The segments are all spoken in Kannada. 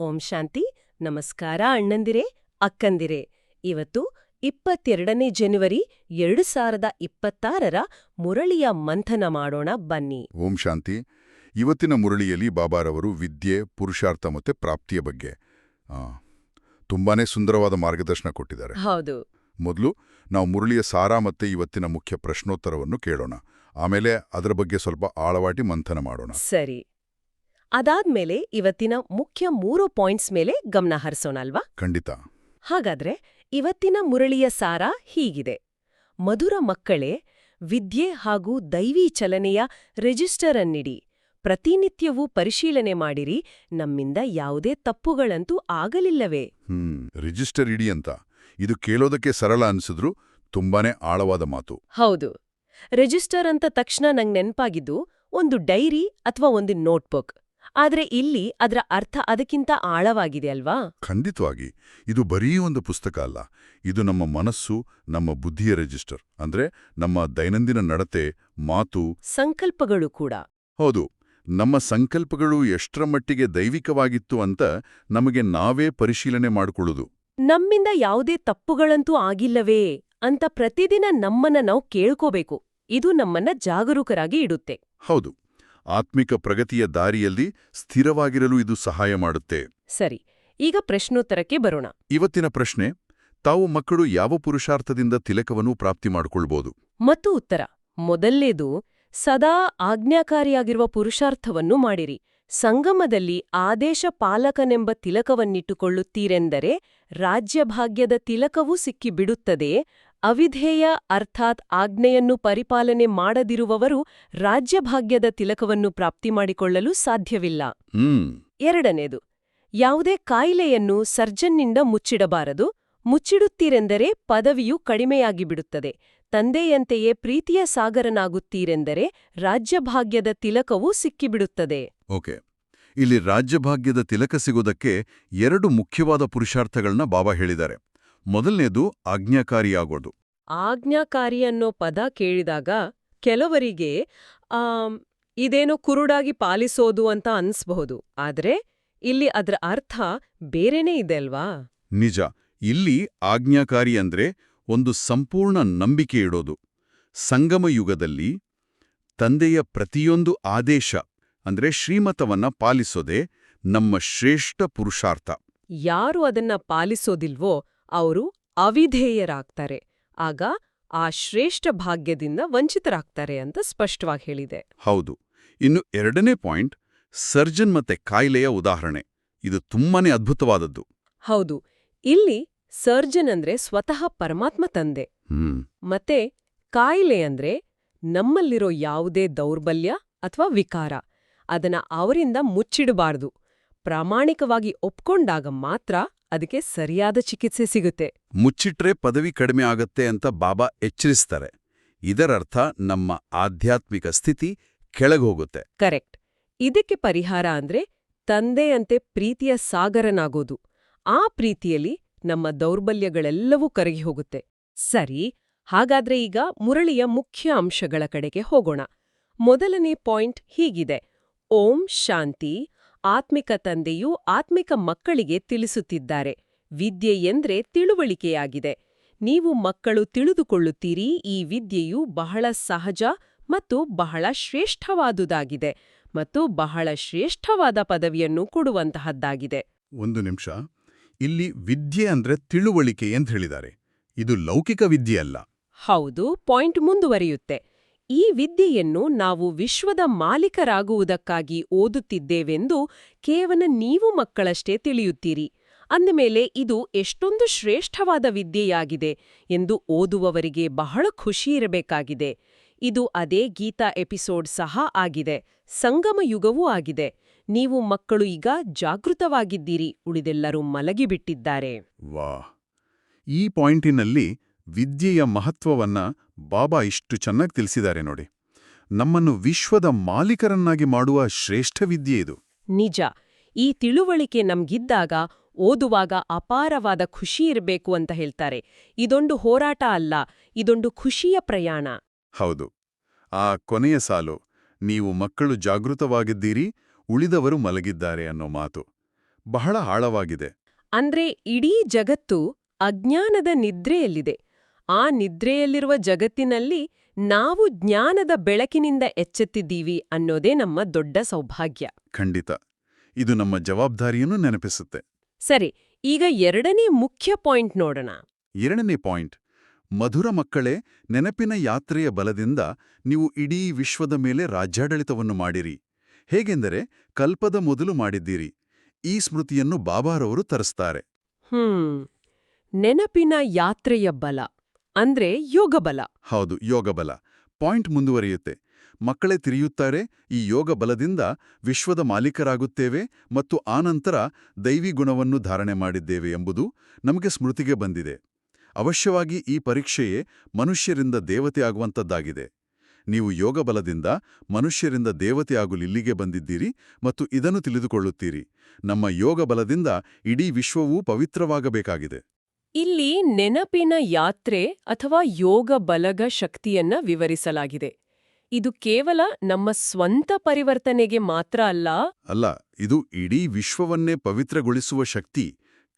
ಓಂ ಶಾಂತಿ ನಮಸ್ಕಾರ ಅಣ್ಣಂದಿರೇ ಅಕ್ಕಂದಿರೇ. ಇವತ್ತು ಇಪ್ಪತ್ತೆರಡನೇ ಜನವರಿ ಎರಡು ಸಾವಿರದ ಇಪ್ಪತ್ತಾರರ ಮುರಳಿಯ ಮಂಥನ ಮಾಡೋಣ ಬನ್ನಿ. ಓಂ ಶಾಂತಿ. ಇವತ್ತಿನ ಮುರಳಿಯಲ್ಲಿ ಬಾಬಾರವರು ವಿದ್ಯೆ ಪುರುಷಾರ್ಥ ಮತ್ತೆ ಪ್ರಾಪ್ತಿಯ ಬಗ್ಗೆ ಆ, ತುಂಬಾನೇ ಸುಂದರವಾದ ಮಾರ್ಗದರ್ಶನ ಕೊಟ್ಟಿದ್ದಾರೆ. ಹೌದು. ಮೊದಲು ನಾವು ಮುರಳಿಯ ಸಾರ ಮತ್ತೆ ಇವತ್ತಿನ ಮುಖ್ಯ ಪ್ರಶ್ನೋತ್ತರವನ್ನು ಕೇಳೋಣ. ಆಮೇಲೆ ಅದರ ಬಗ್ಗೆ ಸ್ವಲ್ಪ ಆಳವಾಟಿ ಮಂಥನ ಮಾಡೋಣ. ಸರಿ. ಅದಾದ್ಮೇಲೆ ಇವತ್ತಿನ ಮುಖ್ಯ ಮೂರು ಪಾಯಿಂಟ್ಸ್ ಮೇಲೆ ಗಮನ ಹರಿಸೋಣಲ್ವಾ ಖಂಡಿತ. ಹಾಗಾದ್ರೆ ಇವತ್ತಿನ ಮುರಳಿಯ ಸಾರ ಹೀಗಿದೆ. ಮಧುರ ಮಕ್ಕಳೇ ವಿದ್ಯೆ ಹಾಗೂ ದೈವಿ ಚಲನೆಯ ರಿಜಿಸ್ಟರ್ ಅನ್ನಿಡಿ. ಪ್ರತಿನಿತ್ಯವೂ ಪರಿಶೀಲನೆ ಮಾಡಿರಿ ನಮ್ಮಿಂದ ಯಾವುದೇ ತಪ್ಪುಗಳಂತೂ ಆಗಲಿಲ್ಲವೇ? ಹ್ಮ್ ರಿಜಿಸ್ಟರ್ ಇಡಿ ಅಂತ. ಇದು ಕೇಳೋದಕ್ಕೆ ಸರಳ ಅನ್ಸಿದ್ರು ತುಂಬಾನೇ ಆಳವಾದ ಮಾತು. ಹೌದು. ರಿಜಿಸ್ಟರ್ ಅಂತ ತಕ್ಷಣ ನಂಗೆ ನೆನ್ಪಾಗಿದ್ದು ಒಂದು ಡೈರಿ ಅಥವಾ ಒಂದು ನೋಟ್ಬುಕ್. ಆದ್ರೆ ಇಲ್ಲಿ ಅದರ ಅರ್ಥ ಅದಕ್ಕಿಂತ ಆಳವಾಗಿದೆ ಅಲ್ವಾ? ಖಂಡಿತವಾಗಿ. ಇದು ಬರೀ ಒಂದು ಪುಸ್ತಕ ಅಲ್ಲ. ಇದು ನಮ್ಮ ಮನಸ್ಸು ನಮ್ಮ ಬುದ್ಧಿಯ ರಿಜಿಸ್ಟರ್. ಅಂದ್ರೆ ನಮ್ಮ ದೈನಂದಿನ ನಡತೆ ಮಾತು. ಸಂಕಲ್ಪಗಳು ಕೂಡ. ಹೌದು. ನಮ್ಮ ಸಂಕಲ್ಪಗಳು ಎಷ್ಟರ ಮಟ್ಟಿಗೆ ದೈವಿಕವಾಗಿತ್ತು ಅಂತ ನಮಗೆ ನಾವೇ ಪರಿಶೀಲನೆ ಮಾಡಿಕೊಳ್ಳುದು. ನಮ್ಮಿಂದ ಯಾವುದೇ ತಪ್ಪುಗಳಂತೂ ಆಗಿಲ್ಲವೇ ಅಂತ ಪ್ರತಿದಿನ ನಮ್ಮನ್ನ ನಾವು ಕೇಳ್ಕೋಬೇಕು. ಇದು ನಮ್ಮನ್ನ ಜಾಗರೂಕರಾಗಿ ಇಡುತ್ತೆ. ಹೌದು. ಆತ್ಮಿಕ ಪ್ರಗತಿಯ ದಾರಿಯಲ್ಲಿ ಸ್ಥಿರವಾಗಿರಲು ಇದು ಸಹಾಯ ಮಾಡುತ್ತೆ. ಸರಿ ಈಗ ಪ್ರಶ್ನೋತ್ತರಕ್ಕೆ ಬರೋಣ. ಇವತ್ತಿನ ಪ್ರಶ್ನೆ ತಾವು ಮಕ್ಕಳು ಯಾವ ಪುರುಷಾರ್ಥದಿಂದ ತಿಲಕವನ್ನು ಪ್ರಾಪ್ತಿ ಮಾಡಿಕೊಳ್ಬೋದು? ಮತ್ತು ಉತ್ತರ ಮೊದಲನೇದು ಸದಾ ಆಜ್ಞಾಕಾರಿಯಾಗಿರುವ ಪುರುಷಾರ್ಥವನ್ನು ಮಾಡಿರಿ. ಸಂಗಮದಲ್ಲಿ ಆದೇಶ ಪಾಲಕನೆಂಬ ತಿಲಕವನ್ನಿಟ್ಟುಕೊಳ್ಳುತ್ತೀರೆಂದರೆ ರಾಜ್ಯಭಾಗ್ಯದ ತಿಲಕವೂ ಸಿಕ್ಕಿಬಿಡುತ್ತದೆ ಅವಿಧೇಯ ಅರ್ಥಾತ್ ಆಜ್ಞೆಯನ್ನು ಪರಿಪಾಲನೆ ಮಾಡದಿರುವವರು ರಾಜ್ಯಭಾಗ್ಯದ ತಿಲಕವನ್ನು ಪ್ರಾಪ್ತಿ ಮಾಡಿಕೊಳ್ಳಲು ಸಾಧ್ಯವಿಲ್ಲ. ಎರಡನೇದು ಯಾವುದೇ ಕಾಯಿಲೆಯನ್ನು ಸರ್ಜನ್ನಿಂದ ಮುಚ್ಚಿಡಬಾರದು. ಮುಚ್ಚಿಡುತ್ತೀರೆಂದರೆ ಪದವಿಯು ಕಡಿಮೆಯಾಗಿಬಿಡುತ್ತದೆ. ತಂದೆಯಂತೆಯೇ ಪ್ರೀತಿಯ ಸಾಗರನಾಗುತ್ತೀರೆಂದರೆ ರಾಜ್ಯಭಾಗ್ಯದ ತಿಲಕವೂ ಸಿಕ್ಕಿಬಿಡುತ್ತದೆ. ಓಕೆ. ಇಲ್ಲಿ ರಾಜ್ಯಭಾಗ್ಯದ ತಿಲಕ ಸಿಗೋದಕ್ಕೆ ಎರಡು ಮುಖ್ಯವಾದ ಪುರುಷಾರ್ಥಗಳನ್ನ ಬಾಬಾ ಹೇಳಿದ್ದಾರೆ. ಮೊದಲನೇದು ಆಜ್ಞಾಕಾರಿಯಾಗೋದು. ಆಜ್ಞಾಕಾರಿ ಅನ್ನೋ ಪದ ಕೇಳಿದಾಗ ಕೆಲವರಿಗೆ ಇದೇನೋ ಕುರುಡಾಗಿ ಪಾಲಿಸೋದು ಅಂತ ಅನ್ಸ್ಬಹುದು. ಆದ್ರೆ ಇಲ್ಲಿ ಅದರ ಅರ್ಥ ಬೇರೆನೇ ಇದೆ ಅಲ್ವಾ? ನಿಜ. ಇಲ್ಲಿ ಆಜ್ಞಾಕಾರಿ ಅಂದ್ರೆ ಒಂದು ಸಂಪೂರ್ಣ ನಂಬಿಕೆ ಇಡೋದು. ಸಂಗಮ ಯುಗದಲ್ಲಿ ತಂದೆಯ ಪ್ರತಿಯೊಂದು ಆದೇಶ ಅಂದ್ರೆ ಶ್ರೀಮತವನ್ನ ಪಾಲಿಸೋದೆ ನಮ್ಮ ಶ್ರೇಷ್ಠ ಪುರುಷಾರ್ಥ. ಯಾರು ಅದನ್ನ ಪಾಲಿಸೋದಿಲ್ವೋ ಅವರು ಅವಿಧೇಯರಾಗ್ತಾರೆ. ಆಗ ಆ ಶ್ರೇಷ್ಠ ಭಾಗ್ಯದಿಂದ ವಂಚಿತರಾಗ್ತಾರೆ ಅಂತ ಸ್ಪಷ್ಟವಾಗಿ ಹೇಳಿದೆ. ಹೌದು. ಇನ್ನು ಎರಡನೇ ಪಾಯಿಂಟ್ ಸರ್ಜನ್ ಮತ್ತೆ ಕಾಯಿಲೆಯ ಉದಾಹರಣೆ. ಇದು ತುಂಬಾನೇ ಅದ್ಭುತವಾದದ್ದು. ಹೌದು. ಇಲ್ಲಿ ಸರ್ಜನ್ ಅಂದ್ರೆ ಸ್ವತಃ ಪರಮಾತ್ಮ ತಂದೆ. ಮತ್ತೆ ಕಾಯಿಲೆ ಅಂದ್ರೆ ನಮ್ಮಲ್ಲಿರೋ ಯಾವುದೇ ದೌರ್ಬಲ್ಯ ಅಥವಾ ವಿಕಾರ. ಅದನ್ನ ಅವರಿಂದ ಮುಚ್ಚಿಡಬಾರದು. ಪ್ರಾಮಾಣಿಕವಾಗಿ ಒಪ್ಕೊಂಡಾಗ ಮಾತ್ರ ಅದಕ್ಕೆ ಸರಿಯಾದ ಚಿಕಿತ್ಸೆ ಸಿಗುತ್ತೆ. ಮುಚ್ಚಿಟ್ರೆ ಪದವಿ ಕಡಿಮೆ ಆಗತ್ತೆ ಅಂತ ಬಾಬಾ ಎಚ್ಚರಿಸ್ತಾರೆ. ಇದರರ್ಥ ನಮ್ಮ ಆಧ್ಯಾತ್ಮಿಕ ಸ್ಥಿತಿ ಕೆಳಗೋಗುತ್ತೆ. ಕರೆಕ್ಟ್. ಇದಕ್ಕೆ ಪರಿಹಾರ ಅಂದ್ರೆ ತಂದೆಯಂತೆ ಪ್ರೀತಿಯ ಸಾಗರನಾಗೋದು. ಆ ಪ್ರೀತಿಯಲ್ಲಿ ನಮ್ಮ ದೌರ್ಬಲ್ಯಗಳೆಲ್ಲವೂ ಕರಗಿ ಹೋಗುತ್ತೆ. ಸರಿ ಹಾಗಾದ್ರೆ ಈಗ ಮುರಳಿಯ ಮುಖ್ಯ ಅಂಶಗಳ ಕಡೆಗೆ ಹೋಗೋಣ. ಮೊದಲನೇ ಪಾಯಿಂಟ್ ಹೀಗಿದೆ. ಓಂ ಶಾಂತಿ. ಆತ್ಮಿಕ ತಂದೆಯು ಆತ್ಮಿಕ ಮಕ್ಕಳಿಗೆ ತಿಳಿಸುತ್ತಿದ್ದಾರೆ. ವಿದ್ಯೆ ಎಂದ್ರೆ ತಿಳುವಳಿಕೆಯಾಗಿದೆ. ನೀವು ಮಕ್ಕಳು ತಿಳಿದುಕೊಳ್ಳುತ್ತೀರಿ ಈ ವಿದ್ಯೆಯು ಬಹಳ ಸಹಜ ಮತ್ತು ಬಹಳ ಶ್ರೇಷ್ಠವಾದುದಾಗಿದೆ ಮತ್ತು ಬಹಳ ಶ್ರೇಷ್ಠವಾದ ಪದವಿಯನ್ನು ಕೊಡುವಂತಹದ್ದಾಗಿದೆ. ಒಂದು ನಿಮಿಷ. ಇಲ್ಲಿ ವಿದ್ಯೆ ಅಂದ್ರೆ ತಿಳುವಳಿಕೆ ಅಂತ ಹೇಳಿದ್ದಾರೆ. ಇದು ಲೌಕಿಕ ವಿದ್ಯೆ ಅಲ್ಲ. ಹೌದು ಪಾಯಿಂಟ್ ಮುಂದುವರಿಯುತ್ತೆ. ಈ ವಿದ್ಯೆಯನ್ನು ನಾವು ವಿಶ್ವದ ಮಾಲೀಕರಾಗುವುದಕ್ಕಾಗಿ ಓದುತ್ತಿದ್ದೇವೆಂದು ಕೇವಲ ನೀವು ಮಕ್ಕಳಷ್ಟೇ ತಿಳಿಯುತ್ತೀರಿ. ಅಂದಮೇಲೆ ಇದು ಎಷ್ಟೊಂದು ಶ್ರೇಷ್ಠವಾದ ವಿದ್ಯೆಯಾಗಿದೆ ಎಂದು ಓದುವವರಿಗೆ ಬಹಳ ಖುಷಿ ಇರಬೇಕಾಗಿದೆ. ಇದು ಅದೇ ಗೀತಾ ಎಪಿಸೋಡ್ ಸಹ ಆಗಿದೆ, ಸಂಗಮ ಯುಗವೂ ಆಗಿದೆ. ನೀವು ಮಕ್ಕಳು ಈಗ ಜಾಗೃತವಾಗಿದ್ದೀರಿ, ಉಳಿದೆಲ್ಲರೂ ಮಲಗಿಬಿಟ್ಟಿದ್ದಾರೆ. ವಾ ಈ ಪಾಯಿಂಟಿನಲ್ಲಿ ವಿದ್ಯೆಯ ಮಹತ್ವವನ್ನ ಬಾಬಾ ಇಷ್ಟು ಚೆನ್ನಾಗಿ ತಿಳಿಸಿದ್ದಾರೆ ನೋಡಿ. ನಮ್ಮನ್ನು ವಿಶ್ವದ ಮಾಲೀಕರನ್ನಾಗಿ ಮಾಡುವ ಶ್ರೇಷ್ಠ ವಿದ್ಯೆ ಇದು. ನಿಜ. ಈ ತಿಳುವಳಿಕೆ ನಮ್ಗಿದ್ದಾಗ ಓದುವಾಗ ಅಪಾರವಾದ ಖುಷಿ ಇರಬೇಕು ಅಂತ ಹೇಳ್ತಾರೆ. ಇದೊಂದು ಹೋರಾಟ ಅಲ್ಲ ಇದೊಂದು ಖುಷಿಯ ಪ್ರಯಾಣ. ಹೌದು. ಆ ಕೊನೆಯ ಸಾಲು ನೀವು ಮಕ್ಕಳು ಜಾಗೃತವಾಗಿದ್ದೀರಿ ಉಳಿದವರು ಮಲಗಿದ್ದಾರೆ ಅನ್ನೋ ಮಾತು. ಬಹಳ ಆಳವಾಗಿದೆ. ಅಂದ್ರೆ ಇಡೀ ಜಗತ್ತು ಅಜ್ಞಾನದ ನಿದ್ರೆಯಲ್ಲಿದೆ. ಆ ನಿದ್ರೆಯಲ್ಲಿರುವ ಜಗತ್ತಿನಲ್ಲಿ ನಾವು ಜ್ಞಾನದ ಬೆಳಕಿನಿಂದ ಎಚ್ಚೆತ್ತಿದ್ದೀವಿ ಅನ್ನೋದೇ ನಮ್ಮ ದೊಡ್ಡ ಸೌಭಾಗ್ಯ. ಖಂಡಿತ. ಇದು ನಮ್ಮ ಜವಾಬ್ದಾರಿಯನ್ನು ನೆನಪಿಸುತ್ತೆ. ಸರಿ ಈಗ ಎರಡನೇ ಮುಖ್ಯ ಪಾಯಿಂಟ್ ನೋಡೋಣ. ಎರಡನೇ ಪಾಯಿಂಟ್ ಮಧುರ ಮಕ್ಕಳೇ ನೆನಪಿನ ಯಾತ್ರೆಯ ಬಲದಿಂದ ನೀವು ಇಡೀ ವಿಶ್ವದ ಮೇಲೆ ರಾಜ್ಯಾಡಳಿತವನ್ನು ಮಾಡಿರಿ. ಹೇಗೆಂದರೆ ಕಲ್ಪದ ಮೊದಲು ಮಾಡಿದ್ದೀರಿ. ಈ ಸ್ಮೃತಿಯನ್ನು ಬಾಬಾರವರು ತರಿಸ್ತಾರೆ. ಹ್ಮ್ ನೆನಪಿನ ಯಾತ್ರೆಯ ಬಲ. ಅಂದ್ರೆ ಯೋಗ ಬಲ ಹೌದು, ಯೋಗಬಲ. ಪಾಯಿಂಟ್ ಮುಂದುವರಿಯುತ್ತೆ. ಮಕ್ಕಳೇ ತಿರಿಯುತ್ತಾರೆ, ಈ ಯೋಗ ಬಲದಿಂದ ವಿಶ್ವದ ಮಾಲೀಕರಾಗುತ್ತೇವೆ ಮತ್ತು ಆನಂತರ ದೈವಿ ಗುಣವನ್ನು ಧಾರಣೆ ಮಾಡಿದ್ದೇವೆ ಎಂಬುದು ನಮಗೆ ಸ್ಮೃತಿಗೆ ಬಂದಿದೆ. ಅವಶ್ಯವಾಗಿ ಈ ಪರೀಕ್ಷೆಯೇ ಮನುಷ್ಯರಿಂದ ದೇವತೆ ಆಗುವಂಥದ್ದಾಗಿದೆ. ನೀವು ಯೋಗ ಬಲದಿಂದ ಮನುಷ್ಯರಿಂದ ದೇವತೆಯಾಗಲು ಇಲ್ಲಿಗೆ ಬಂದಿದ್ದೀರಿ ಮತ್ತು ಇದನ್ನು ತಿಳಿದುಕೊಳ್ಳುತ್ತೀರಿ. ನಮ್ಮ ಯೋಗ ಬಲದಿಂದ ಇಡೀ ವಿಶ್ವವೂ ಪವಿತ್ರವಾಗಬೇಕಾಗಿದೆ. ಇಲ್ಲಿ ನೆನಪಿನ ಯಾತ್ರೆ ಅಥವಾ ಯೋಗ ಬಲಗ ಶಕ್ತಿಯನ್ನ ವಿವರಿಸಲಾಗಿದೆ. ಇದು ಕೇವಲ ನಮ್ಮ ಸ್ವಂತ ಪರಿವರ್ತನೆಗೆ ಮಾತ್ರ ಅಲ್ಲ. ಅಲ್ಲ ಇದು ಇಡೀ ವಿಶ್ವವನ್ನೇ ಪವಿತ್ರಗೊಳಿಸುವ ಶಕ್ತಿ.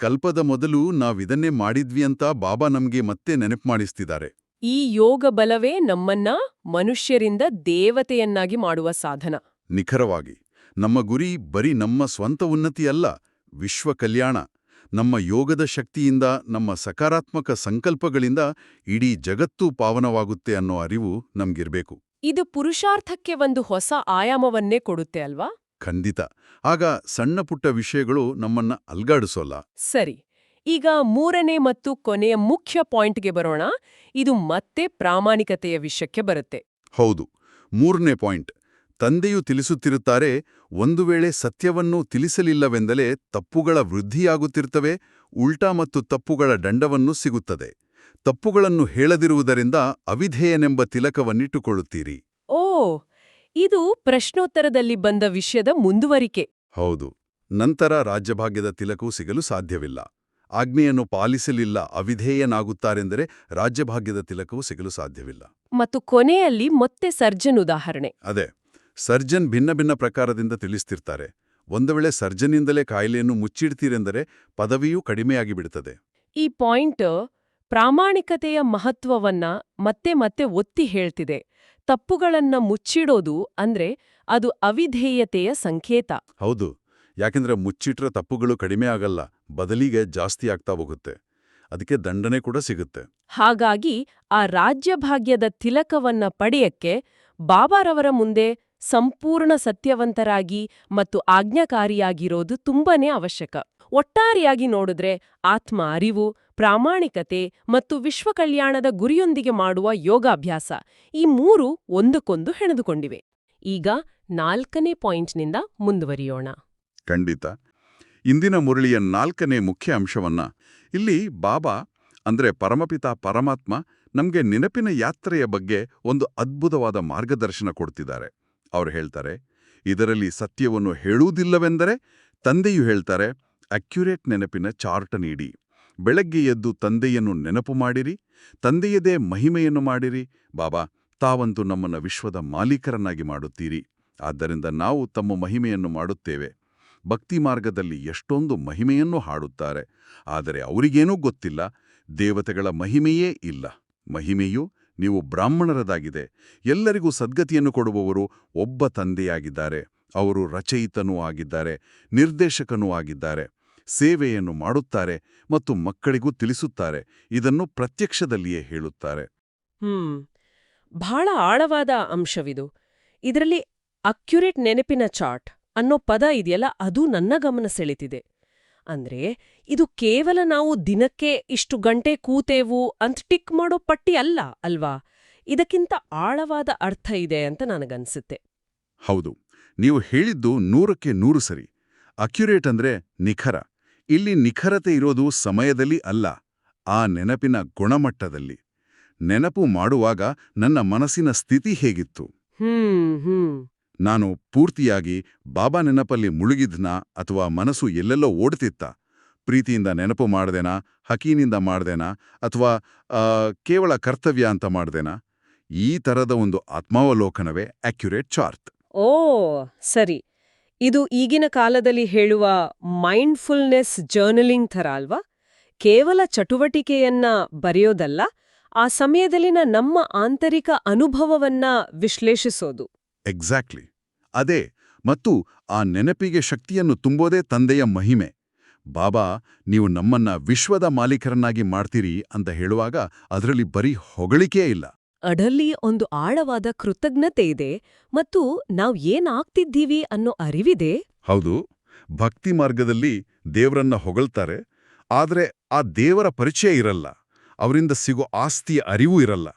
ಕಲ್ಪದ ಮೊದಲು ನಾವಿದನ್ನೇ ಮಾಡಿದ್ವಿ ಅಂತ ಬಾಬಾ ನಮ್ಗೆ ಮತ್ತೆ ನೆನಪು ಮಾಡಿಸ್ತಿದ್ದಾರೆ ಈ ಯೋಗ ಬಲವೇ ನಮ್ಮನ್ನ ಮನುಷ್ಯರಿಂದ ದೇವತೆಯನ್ನಾಗಿ ಮಾಡುವ ಸಾಧನ. ನಿಖರವಾಗಿ ನಮ್ಮ ಗುರಿ ಬರೀ ನಮ್ಮ ಸ್ವಂತ ಉನ್ನತಿ ಅಲ್ಲ ವಿಶ್ವ ಕಲ್ಯಾಣ. ನಮ್ಮ ಯೋಗದ ಶಕ್ತಿಯಿಂದ ನಮ್ಮ ಸಕಾರಾತ್ಮಕ ಸಂಕಲ್ಪಗಳಿಂದ ಇಡೀ ಜಗತ್ತು ಪಾವನವಾಗುತ್ತೆ ಅನ್ನೋ ಅರಿವು ನಮ್ಗಿರ್ಬೇಕು. ಇದು ಪುರುಷಾರ್ಥಕ್ಕೆ ಒಂದು ಹೊಸ ಆಯಾಮವನ್ನೇ ಕೊಡುತ್ತೆ ಅಲ್ವಾ? ಖಂಡಿತ. ಆಗ ಸಣ್ಣ ಪುಟ್ಟ ವಿಷಯಗಳು ನಮ್ಮನ್ನ ಅಲ್ಗಾಡಿಸೋಲ್ಲ. ಸರಿ. ಈಗ ಮೂರನೇ ಮತ್ತು ಕೊನೆಯ ಮುಖ್ಯ ಪಾಯಿಂಟ್ಗೆ ಬರೋಣ. ಇದು ಮತ್ತೆ ಪ್ರಾಮಾಣಿಕತೆಯ ವಿಷಯಕ್ಕೆ ಬರುತ್ತೆ. ಹೌದು. ಮೂರನೇ ಪಾಯಿಂಟ್. ತಂದೆಯು ತಿಳಿಸುತ್ತಿರುತ್ತಾರೆ ಒಂದು ವೇಳೆ ಸತ್ಯವನ್ನು ತಿಳಿಸಲಿಲ್ಲವೆಂದಲೇ ತಪ್ಪುಗಳ ವೃದ್ಧಿಯಾಗುತ್ತಿರ್ತವೆ ಉಲ್ಟಾ ಮತ್ತು ತಪ್ಪುಗಳ ದಂಡವನ್ನು ಸಿಗುತ್ತದೆ. ತಪ್ಪುಗಳನ್ನು ಹೇಳದಿರುವುದರಿಂದ ಅವಿಧೇಯನೆಂಬ ತಿಲಕವನ್ನಿಟ್ಟುಕೊಳ್ಳುತ್ತೀರಿ. ಓ ಇದು ಪ್ರಶ್ನೋತ್ತರದಲ್ಲಿ ಬಂದ ವಿಷಯದ ಮುಂದುವರಿಕೆ. ಹೌದು ನಂತರ ರಾಜ್ಯಭಾಗ್ಯದ ತಿಲಕವು ಸಿಗಲು ಸಾಧ್ಯವಿಲ್ಲ. ಆಜ್ಞೆಯನ್ನು ಪಾಲಿಸಲಿಲ್ಲ ಅವಿಧೇಯನಾಗುತ್ತಾರೆಂದರೆ ರಾಜ್ಯಭಾಗ್ಯದ ತಿಲಕವೂ ಸಿಗಲು ಸಾಧ್ಯವಿಲ್ಲ. ಮತ್ತು ಕೊನೆಯಲ್ಲಿ ಮತ್ತೆ ಸರ್ಜನ್ ಉದಾಹರಣೆ. ಅದೇ. ಸರ್ಜನ್ ಭಿನ್ನ ಭಿನ್ನ ಪ್ರಕಾರದಿಂದ ತಿಳಿಸ್ತಿರ್ತಾರೆ. ಒಂದು ವೇಳೆ ಸರ್ಜನ್ನಿಂದಲೇ ಕಾಯಿಲೆಯನ್ನು ಮುಚ್ಚಿಡ್ತೀರೆಂದರೆ ಪದವಿಯೂ ಕಡಿಮೆಯಾಗಿ ಬಿಡುತ್ತದೆ ಈ ಪಾಯಿಂಟ್ ಪ್ರಾಮಾಣಿಕತೆಯ ಮಹತ್ವವನ್ನ ಮತ್ತೆ ಮತ್ತೆ ಒತ್ತಿ ಹೇಳ್ತಿದೆ. ತಪ್ಪುಗಳನ್ನ ಮುಚ್ಚಿಡೋದು ಅಂದ್ರೆ ಅದು ಅವಿಧೇಯತೆಯ ಸಂಕೇತ. ಹೌದು. ಯಾಕೆಂದ್ರೆ ಮುಚ್ಚಿಟ್ರ ತಪ್ಪುಗಳು ಕಡಿಮೆ ಆಗಲ್ಲ ಬದಲಿಗೆ ಜಾಸ್ತಿ ಆಗ್ತಾ ಹೋಗುತ್ತೆ. ಅದಕ್ಕೆ ದಂಡನೆ ಕೂಡ ಸಿಗುತ್ತೆ. ಹಾಗಾಗಿ ಆ ರಾಜ್ಯಭಾಗ್ಯದ ತಿಲಕವನ್ನ ಪಡೆಯಕ್ಕೆ ಬಾಬಾರವರ ಮುಂದೆ ಸಂಪೂರ್ಣ ಸತ್ಯವಂತರಾಗಿ ಮತ್ತು ಆಜ್ಞಾಕಾರಿಯಾಗಿರೋದು ತುಂಬಾನೇ ಅವಶ್ಯಕ. ಒಟ್ಟಾರೆಯಾಗಿ ನೋಡಿದ್ರೆ ಆತ್ಮ ಅರಿವು, ಪ್ರಾಮಾಣಿಕತೆ ಮತ್ತು ವಿಶ್ವ ಕಲ್ಯಾಣದ ಗುರಿಯೊಂದಿಗೆ ಮಾಡುವ ಯೋಗಾಭ್ಯಾಸ ಈ ಮೂರು ಒಂದಕ್ಕೊಂದು ಹೆಣೆದುಕೊಂಡಿವೆ. ಈಗ ನಾಲ್ಕನೇ ಪಾಯಿಂಟ್ನಿಂದ ಮುಂದುವರಿಯೋಣ. ಖಂಡಿತ. ಇಂದಿನ ಮುರಳಿಯ ನಾಲ್ಕನೇ ಮುಖ್ಯ ಅಂಶವನ್ನ ಇಲ್ಲಿ ಬಾಬಾ, ಅಂದ್ರೆ ಪರಮಪಿತ ಪರಮಾತ್ಮ ನಮಗೆ ನೆನಪಿನ ಯಾತ್ರೆಯ ಬಗ್ಗೆ ಒಂದು ಅದ್ಭುತವಾದ ಮಾರ್ಗದರ್ಶನ ಕೊಡ್ತಿದ್ದಾರೆ. ಅವ್ರು ಹೇಳ್ತಾರೆ, ಇದರಲ್ಲಿ ಸತ್ಯವನ್ನು ಹೇಳುವುದಿಲ್ಲವೆಂದರೆ ತಂದೆಯು ಹೇಳ್ತಾರೆ, ಅಕ್ಯುರೇಟ್ ನೆನಪಿನ ಚಾರ್ಟ್ ನೀಡಿ. ಬೆಳಗ್ಗೆ ಎದ್ದು ತಂದೆಯನ್ನು ನೆನಪು ಮಾಡಿರಿ, ತಂದೆಯದೇ ಮಹಿಮೆಯನ್ನು ಮಾಡಿರಿ. ಬಾಬಾ, ತಾವಂತೂ ನಮ್ಮನ್ನು ವಿಶ್ವದ ಮಾಲೀಕರನ್ನಾಗಿ ಮಾಡುತ್ತೀರಿ. ಆದ್ದರಿಂದ ನಾವು ತಮ್ಮ ಮಹಿಮೆಯನ್ನು ಮಾಡುತ್ತೇವೆ. ಭಕ್ತಿ ಮಾರ್ಗದಲ್ಲಿ ಎಷ್ಟೊಂದು ಮಹಿಮೆಯನ್ನು ಹಾಡುತ್ತಾರೆ. ಆದರೆ ಅವರಿಗೇನೂ ಗೊತ್ತಿಲ್ಲ. ದೇವತೆಗಳ ಮಹಿಮೆಯೇ ಇಲ್ಲ. ಮಹಿಮೆಯು ನೀವು ಬ್ರಾಹ್ಮಣರದಾಗಿದೆ. ಎಲ್ಲರಿಗೂ ಸದ್ಗತಿಯನ್ನು ಕೊಡುವವರು ಒಬ್ಬ ತಂದೆಯಾಗಿದ್ದಾರೆ. ಅವರು ರಚಯಿತನೂ ಆಗಿದ್ದಾರೆ, ನಿರ್ದೇಶಕನೂ ಆಗಿದ್ದಾರೆ, ಸೇವೆಯನ್ನು ಮಾಡುತ್ತಾರೆ ಮತ್ತು ಮಕ್ಕಳಿಗೂ ತಿಳಿಸುತ್ತಾರೆ. ಇದನ್ನು ಪ್ರತ್ಯಕ್ಷದಲ್ಲಿಯೇ ಹೇಳುತ್ತಾರೆ. ಹ್ಮ್. ಬಹಳ ಆಳವಾದ ಅಂಶವಿದು. ಇದರಲ್ಲಿ ಅಕ್ಯುರೇಟ್ ನೆನಪಿನ ಚಾರ್ಟ್ ಅನ್ನೋ ಪದ ಇದೆಯಲ್ಲ, ಅದು ನನ್ನ ಗಮನ ಸೆಳೆತಿದೆ. ಅಂದ್ರೆ ಇದು ಕೇವಲ ನಾವು ದಿನಕ್ಕೆ ಇಷ್ಟು ಗಂಟೆ ಕೂತೇವು ಅಂತ ಟಿಕ್ ಮಾಡೋ ಪಟ್ಟಿ ಅಲ್ಲ ಅಲ್ವಾ? ಇದಕ್ಕಿಂತ ಆಳವಾದ ಅರ್ಥ ಇದೆ ಅಂತ ನನಗನ್ಸುತ್ತೆ. ಹೌದು. ನೀವು ಹೇಳಿದ್ದು ನೂರಕ್ಕೆ ನೂರು ಸರಿ. ಅಕ್ಯುರೇಟ್ ಅಂದ್ರೆ ನಿಖರ. ಇಲ್ಲಿ ನಿಖರತೆ ಇರೋದು ಸಮಯದಲ್ಲಿ ಅಲ್ಲ ಆ ನೆನಪಿನ ಗುಣಮಟ್ಟದಲ್ಲಿ. ನೆನಪು ಮಾಡುವಾಗ ನನ್ನ ಮನಸ್ಸಿನ ಸ್ಥಿತಿ ಹೇಗಿತ್ತು? ಹ್ಮ್ ಹ್ಮ್. ನಾನು ಪೂರ್ತಿಯಾಗಿ ಬಾಬಾ ನೆನಪಲ್ಲಿ ಮುಳುಗಿದ್ನಾ ಅಥವಾ ಮನಸ್ಸು ಎಲ್ಲೆಲ್ಲೋ ಓಡ್ತಿತ್ತ? ಪ್ರೀತಿಯಿಂದ ನೆನಪು ಮಾಡ್ದೇನಾ? ಹಕೀನಿಂದ ಮಾಡ್ದೇನಾ? ಅಥವಾ ಕೇವಲ ಕರ್ತವ್ಯ ಅಂತ ಮಾಡ್ದೇನಾ? ಈ ತರದ ಒಂದು ಆತ್ಮಾವಲೋಕನವೇ ಅಕ್ಯುರೇಟ್ ಚಾರ್ಟ್ ಓ, ಸರಿ. ಇದು ಈಗಿನ ಕಾಲದಲ್ಲಿ ಹೇಳುವ ಮೈಂಡ್ಫುಲ್ನೆಸ್ ಜರ್ನಲಿಂಗ್ ಥರ ಅಲ್ವಾ? ಕೇವಲ ಚಟುವಟಿಕೆಯನ್ನ ಬರೆಯೋದಲ್ಲ, ಆ ಸಮಯದಲ್ಲಿನ ನಮ್ಮ ಆಂತರಿಕ ಅನುಭವವನ್ನ ವಿಶ್ಲೇಷಿಸೋದು. ಎಕ್ಸಾಕ್ಟ್ಲಿ ಅದೇ ಮತ್ತು ಆ ನೆನಪಿಗೆ ಶಕ್ತಿಯನ್ನು ತುಂಬೋದೇ ತಂದೆಯ ಮಹಿಮೆ. ಬಾಬಾ ನೀವು ನಮ್ಮನ್ನ ವಿಶ್ವದ ಮಾಲೀಕರನ್ನಾಗಿ ಮಾಡ್ತೀರಿ ಅಂತ ಹೇಳುವಾಗ ಅದರಲ್ಲಿ ಬರೀ ಹೊಗಳಿಕೆಯೇ ಇಲ್ಲ. ಅಡಲ್ಲಿ ಒಂದು ಆಳವಾದ ಕೃತಜ್ಞತೆ ಇದೆ ಮತ್ತು ನಾವು ಏನಾಗ್ತಿದ್ದೀವಿ ಅನ್ನೋ ಅರಿವಿದೆ? ಹೌದು. ಭಕ್ತಿ ಮಾರ್ಗದಲ್ಲಿ ದೇವರನ್ನ ಹೊಗಳ್ತಾರೆ ಆದರೆ ಆ ದೇವರ ಪರಿಚಯ ಇರಲ್ಲ. ಅವರಿಂದ ಸಿಗೋ ಆಸ್ತಿಯ ಅರಿವು ಇರಲ್ಲ.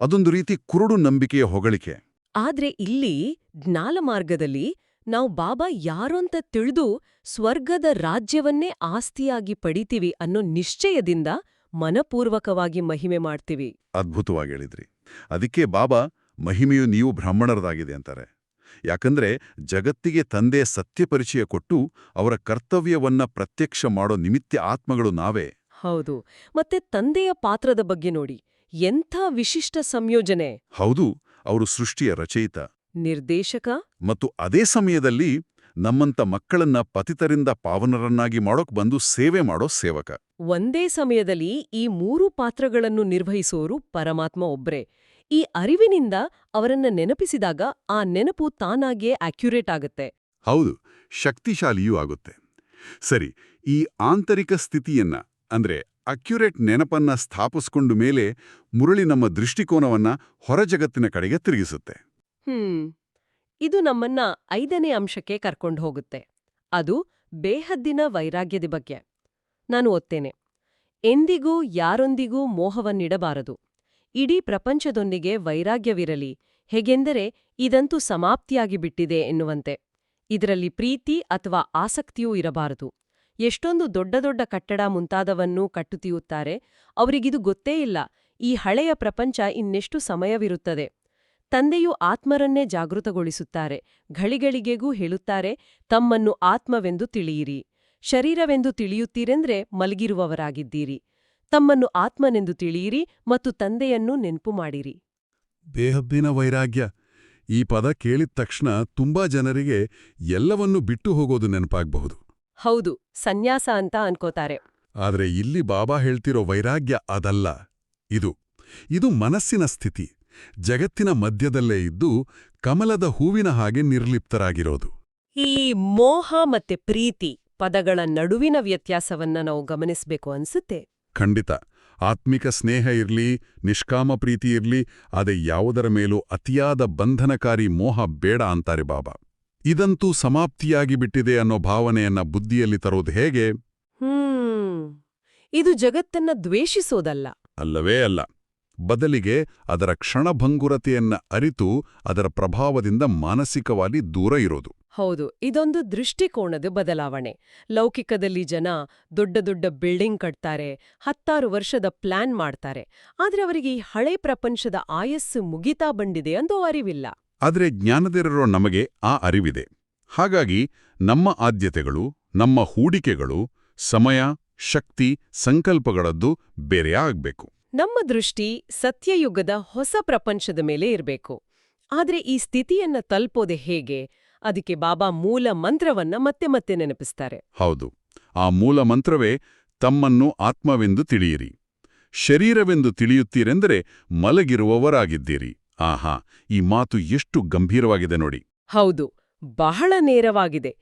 ಅದೊಂದು ರೀತಿ ಕುರುಡು ನಂಬಿಕೆಯ ಹೊಗಳಿಕೆ. ಆದ್ರೆ ಇಲ್ಲಿ ಜ್ಞಾನ ಮಾರ್ಗದಲ್ಲಿ ನಾವು ಬಾಬಾ ಯಾರು ಅಂತ ತಿಳಿದು ಸ್ವರ್ಗದ ರಾಜ್ಯವನ್ನೇ ಆಸ್ತಿಯಾಗಿ ಪಡಿತೀವಿ ಅನ್ನೋ ನಿಶ್ಚಯದಿಂದ ಮನಪೂರ್ವಕವಾಗಿ ಮಹಿಮೆ ಮಾಡ್ತೀವಿ. ಅದ್ಭುತವಾಗಿ ಹೇಳಿದ್ರಿ. ಅದಕ್ಕೆ ಬಾಬಾ ಮಹಿಮೆಯು ನೀವು ಬ್ರಾಹ್ಮಣರದಾಗಿದೆ ಅಂತಾರೆ. ಯಾಕಂದ್ರೆ ಜಗತ್ತಿಗೆ ತಂದೆ ಸತ್ಯಪರಿಚಯ ಕೊಟ್ಟು ಅವರ ಕರ್ತವ್ಯವನ್ನ ಪ್ರತ್ಯಕ್ಷ ಮಾಡೋ ನಿಮಿತ್ತ ಆತ್ಮಗಳು ನಾವೇ. ಹೌದು. ಮತ್ತೆ ತಂದೆಯ ಪಾತ್ರದ ಬಗ್ಗೆ ನೋಡಿ. ಎಂಥ ವಿಶಿಷ್ಟ ಸಂಯೋಜನೆ. ಹೌದು. ಅವರು ಸೃಷ್ಟಿಯ ರಚಯಿತ. ನಿರ್ದೇಶಕ? ಮತ್ತು ಅದೇ ಸಮಯದಲ್ಲಿ ನಮ್ಮಂತ ಮಕ್ಕಳನ್ನ ಪತಿತರಿಂದ ಪಾವನರನ್ನಾಗಿ ಮಾಡೋಕ್ ಬಂದು ಸೇವೆ ಮಾಡೋ ಸೇವಕ. ಒಂದೇ ಸಮಯದಲ್ಲಿ ಈ ಮೂರು ಪಾತ್ರಗಳನ್ನು ನಿರ್ವಹಿಸೋರು ಪರಮಾತ್ಮ ಒಬ್ರೇ. ಈ ಅರಿವಿನಿಂದ ಅವರನ್ನ ನೆನಪಿಸಿದಾಗ ಆ ನೆನಪು ತಾನಾಗಿಯೇ ಅಕ್ಯುರೇಟ್ ಆಗುತ್ತೆ. ಹೌದು ಶಕ್ತಿಶಾಲಿಯೂ ಆಗುತ್ತೆ. ಸರಿ ಈ ಆಂತರಿಕ ಸ್ಥಿತಿಯನ್ನ ಅಂದ್ರೆ ಅಕ್ಯುರೇಟ್ ನೆನಪನ್ನ ಸ್ಥಾಪಿಸ್ಕೊಂಡು ಮೇಲೆ ಮುರಳಿ ನಮ್ಮ ದೃಷ್ಟಿಕೋನವನ್ನ ಹೊರಜಗತ್ತಿನ ಕಡೆಗೆ ತಿರುಗಿಸುತ್ತೆ. ಹ್ಮ್. ಇದು ನಮ್ಮನ್ನ ಐದನೇ ಅಂಶಕ್ಕೆ ಕರ್ಕೊಂಡು ಹೋಗುತ್ತೆ. ಅದು ಬೇಹದ್ದಿನ ವೈರಾಗ್ಯದ ಬಗ್ಗೆ. ನಾನು ಒತ್ತೇನೆ. ಎಂದಿಗೂ ಯಾರೊಂದಿಗೂ ಮೋಹವನ್ನಿಡಬಾರದು. ಇಡೀ ಪ್ರಪಂಚದೊಂದಿಗೆ ವೈರಾಗ್ಯವಿರಲಿ. ಹೇಗೆಂದರೆ ಇದಂತೂ ಸಮಾಪ್ತಿಯಾಗಿ ಬಿಟ್ಟಿದೆ ಎನ್ನುವಂತೆ. ಇದರಲ್ಲಿ ಪ್ರೀತಿ ಅಥವಾ ಆಸಕ್ತಿಯೂ ಇರಬಾರದು. ಎಷ್ಟೊಂದು ದೊಡ್ಡ ದೊಡ್ಡ ಕಟ್ಟಡ ಮುಂತಾದವನ್ನೂ ಕಟ್ಟುತ್ತಿಯುತ್ತಾರೆ ಅವರಿಗಿದು ಗೊತ್ತೇ ಇಲ್ಲ. ಈ ಹಳೆಯ ಪ್ರಪಂಚ ಇನ್ನೆಷ್ಟು ಸಮಯವಿರುತ್ತದೆ. ತಂದೆಯು ಆತ್ಮರನ್ನೇ ಜಾಗೃತಗೊಳಿಸುತ್ತಾರೆ. ಘಳಿಗಳಿಗೆಗೂ ಹೇಳುತ್ತಾರೆ, ತಮ್ಮನ್ನು ಆತ್ಮವೆಂದು ತಿಳಿಯಿರಿ. ಶರೀರವೆಂದು ತಿಳಿಯುತ್ತೀರೆಂದ್ರೆ ಮಲಗಿರುವವರಾಗಿದ್ದೀರಿ. ತಮ್ಮನ್ನು ಆತ್ಮನೆಂದು ತಿಳಿಯಿರಿ ಮತ್ತು ತಂದೆಯನ್ನು ನೆನ್ಪು ಮಾಡಿರಿ. ಬೇಹಬ್ಬಿನ ವೈರಾಗ್ಯ. ಈ ಪದ ಕೇಳಿದ ತಕ್ಷಣ ತುಂಬಾ ಜನರಿಗೆ ಎಲ್ಲವನ್ನೂ ಬಿಟ್ಟು ಹೋಗೋದು ನೆನಪಾಗಬಹುದು. ಹೌದು ಸನ್ಯಾಸ ಅಂತ ಅನ್ಕೋತಾರೆ. ಆದರೆ ಇಲ್ಲಿ ಬಾಬಾ ಹೇಳ್ತಿರೋ ವೈರಾಗ್ಯ ಅದಲ್ಲ. ಇದು ಇದು ಮನಸ್ಸಿನ ಸ್ಥಿತಿ. ಜಗತ್ತಿನ ಮಧ್ಯದಲ್ಲೇ ಇದ್ದು ಕಮಲದ ಹೂವಿನ ಹಾಗೆ ನಿರ್ಲಿಪ್ತರಾಗಿರೋದು. ಈ ಮೋಹ ಮತ್ತೆ ಪ್ರೀತಿ ಪದಗಳ ನಡುವಿನ ವ್ಯತ್ಯಾಸವನ್ನ ನಾವು ಗಮನಿಸಬೇಕು ಅನ್ಸುತ್ತೆ. ಖಂಡಿತ. ಆತ್ಮಿಕ ಸ್ನೇಹ ಇರ್ಲಿ ನಿಷ್ಕಾಮ ಪ್ರೀತಿ ಇರ್ಲಿ ಅದೇ ಯಾವುದರ ಮೇಲೂ ಅತಿಯಾದ ಬಂಧನಕಾರಿ ಮೋಹ ಬೇಡ ಅಂತಾರೆ ಬಾಬಾ. ಇದಂತೂ ಸಮಾಪ್ತಿಯಾಗಿ ಬಿಟ್ಟಿದೆ ಅನ್ನೋ ಭಾವನೆಯನ್ನ ಬುದ್ಧಿಯಲ್ಲಿ ತರೋದು ಹೇಗೆ? ಹ್ಮ್. ಇದು ಜಗತ್ತನ್ನ ದ್ವೇಷಿಸೋದಲ್ಲ. ಅಲ್ಲವೇ ಅಲ್ಲ. ಬದಲಿಗೆ ಅದರ ಕ್ಷಣಭಂಗುರತೆಯನ್ನ ಅರಿತು ಅದರ ಪ್ರಭಾವದಿಂದ ಮಾನಸಿಕವಾಗಿ ದೂರ ಇರೋದು. ಹೌದು ಇದೊಂದು ದೃಷ್ಟಿಕೋನದ ಬದಲಾವಣೆ. ಲೌಕಿಕದಲ್ಲಿ ಜನ ದೊಡ್ಡ ದೊಡ್ಡ ಬಿಲ್ಡಿಂಗ್ ಕಟ್ತಾರೆ ಹತ್ತಾರು ವರ್ಷದ ಪ್ಲಾನ್ ಮಾಡ್ತಾರೆ. ಆದ್ರೆ ಅವರಿಗೆ ಈ ಹಳೆ ಪ್ರಪಂಚದ ಆಯಸ್ಸು ಮುಗಿತಾ ಬಂದಿದೆ ಅಂದೋ ಅರಿವಿಲ್ಲ. ಆದರೆ ಜ್ಞಾನದಿರರೋ ನಮಗೆ ಆ ಅರಿವಿದೆ. ಹಾಗಾಗಿ ನಮ್ಮ ಆದ್ಯತೆಗಳು ನಮ್ಮ ಹೂಡಿಕೆಗಳು ಸಮಯ ಶಕ್ತಿ ಸಂಕಲ್ಪಗಳದ್ದು ಬೇರೆ ಆಗ್ಬೇಕು. ನಮ್ಮ ದೃಷ್ಟಿ ಸತ್ಯಯುಗದ ಹೊಸ ಪ್ರಪಂಚದ ಮೇಲೆ ಇರಬೇಕು. ಆದರೆ ಈ ಸ್ಥಿತಿಯನ್ನ ತಲುಪೋದೆ ಹೇಗೆ? ಅದಕ್ಕೆ ಬಾಬಾ ಮೂಲ ಮಂತ್ರವನ್ನ ಮತ್ತೆ ಮತ್ತೆ ನೆನಪಿಸ್ತಾರೆ. ಹೌದು. ಆ ಮೂಲ ಮಂತ್ರವೇ ತಮ್ಮನ್ನು ಆತ್ಮವೆಂದು ತಿಳಿಯಿರಿ. ಶರೀರವೆಂದು ತಿಳಿಯುತ್ತೀರೆಂದರೆ ಮಲಗಿರುವವರಾಗಿದ್ದೀರಿ. ಆಹಾ ಈ ಮಾತು ಎಷ್ಟು ಗಂಭೀರವಾಗಿದೆ ನೋಡಿ. ಹೌದು ಬಹಳ ನೇರವಾಗಿದೆ.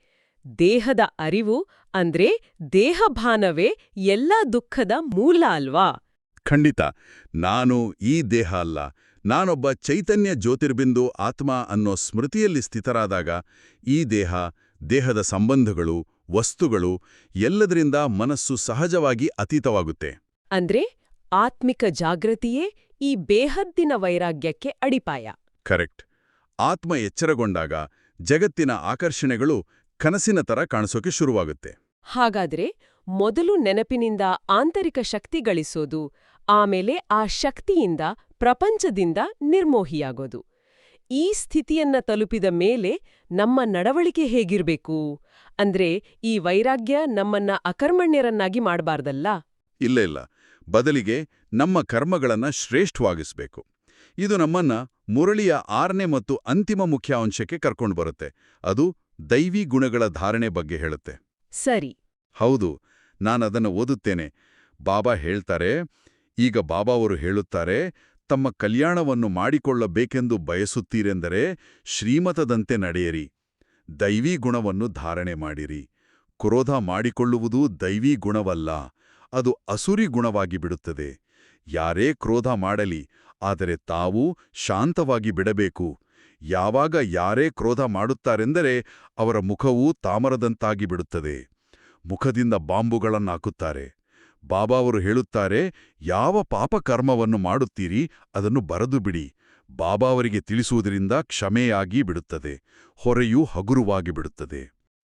ದೇಹದ ಅರಿವು ಅಂದ್ರೆ ದೇಹಭಾನವೇ ಎಲ್ಲಾ ದುಃಖದ ಮೂಲ ಅಲ್ವಾ? ಖಂಡಿತ. ನಾನು ಈ ದೇಹ ಅಲ್ಲ. ನಾನೊಬ್ಬ ಚೈತನ್ಯ ಜ್ಯೋತಿರ್ಬಿಂದು ಆತ್ಮ ಅನ್ನೋ ಸ್ಮೃತಿಯಲ್ಲಿ ಸ್ಥಿತರಾದಾಗ ಈ ದೇಹ ದೇಹದ ಸಂಬಂಧಗಳು ವಸ್ತುಗಳು ಎಲ್ಲದರಿಂದ ಮನಸ್ಸು ಸಹಜವಾಗಿ ಅತೀತವಾಗುತ್ತೆ. ಅಂದ್ರೆ ಆತ್ಮಿಕ ಜಾಗೃತಿಯೇ ಈ ಬೇಹದ್ದಿನ ವೈರಾಗ್ಯಕ್ಕೆ ಅಡಿಪಾಯ. ಕರೆಕ್ಟ್. ಆತ್ಮ ಎಚ್ಚರಗೊಂಡಾಗ ಜಗತ್ತಿನ ಆಕರ್ಷಣೆಗಳು ಕನಸಿನ ತರ ಕಾಣಿಸೋಕೆ ಶುರುವಾಗುತ್ತೆ. ಹಾಗಾದ್ರೆ ಮೊದಲು ನೆನಪಿನಿಂದ ಆಂತರಿಕ ಶಕ್ತಿ ಗಳಿಸೋದು ಆಮೇಲೆ ಆ ಶಕ್ತಿಯಿಂದ ಪ್ರಪಂಚದಿಂದ ನಿರ್ಮೋಹಿಯಾಗೋದು. ಈ ಸ್ಥಿತಿಯನ್ನ ತಲುಪಿದ ಮೇಲೆ ನಮ್ಮ ನಡವಳಿಕೆ ಹೇಗಿರ್ಬೇಕು? ಅಂದ್ರೆ ಈ ವೈರಾಗ್ಯ ನಮ್ಮನ್ನ ಅಕರ್ಮಣ್ಯರನ್ನಾಗಿ ಮಾಡಬಾರ್ದಲ್ಲ? ಇಲ್ಲ ಇಲ್ಲ. ಬದಲಿಗೆ ನಮ್ಮ ಕರ್ಮಗಳನ್ನು ಶ್ರೇಷ್ಠವಾಗಿಸಬೇಕು. ಇದು ನಮ್ಮನ್ನ ಮುರಳಿಯ ಆರನೇ ಮತ್ತು ಅಂತಿಮ ಮುಖ್ಯ ಅಂಶಕ್ಕೆ ಕರ್ಕೊಂಡು ಬರುತ್ತೆ. ಅದು ದೈವಿ ಗುಣಗಳ ಧಾರಣೆ ಬಗ್ಗೆ ಹೇಳುತ್ತೆ. ಸರಿ. ಹೌದು ನಾನದನ್ನು ಓದುತ್ತೇನೆ. ಬಾಬಾ ಹೇಳ್ತಾರೆ ಈಗ ಬಾಬಾ ಅವರು ಹೇಳುತ್ತಾರೆ ತಮ್ಮ ಕಲ್ಯಾಣವನ್ನು ಮಾಡಿಕೊಳ್ಳಬೇಕೆಂದು ಬಯಸುತ್ತೀರೆಂದರೆ ಶ್ರೀಮತದಂತೆ ನಡೆಯಿರಿ. ದೈವೀ ಗುಣವನ್ನು ಧಾರಣೆ ಮಾಡಿರಿ. ಕ್ರೋಧ ಮಾಡಿಕೊಳ್ಳುವುದು ದೈವೀ ಗುಣವಲ್ಲ. ಅದು ಅಸುರಿ ಗುಣವಾಗಿ ಬಿಡುತ್ತದೆ. ಯಾರೇ ಕ್ರೋಧ ಮಾಡಲಿ, ಆದರೆ ತಾವು ಶಾಂತವಾಗಿ ಬಿಡಬೇಕು. ಯಾವಾಗ ಯಾರೇ ಕ್ರೋಧ ಮಾಡುತ್ತಾರೆಂದರೆ ಅವರ ಮುಖವೂ ತಾಮರದಂತಾಗಿ ಬಿಡುತ್ತದೆ. ಮುಖದಿಂದ ಬಾಂಬುಗಳನ್ನಾಕುತ್ತಾರೆ. ಬಾಬಾ ಅವರು ಹೇಳುತ್ತಾರೆ, ಯಾವ ಪಾಪಕರ್ಮವನ್ನು ಮಾಡುತ್ತೀರಿ ಅದನ್ನು ಬರೆದು ಬಿಡಿ. ಬಾಬಾ ಅವರಿಗೆ ತಿಳಿಸುವುದರಿಂದ ಕ್ಷಮೆಯಾಗಿ ಬಿಡುತ್ತದೆ. ಹೊರೆಯೂ ಹಗುರವಾಗಿ ಬಿಡುತ್ತದೆ.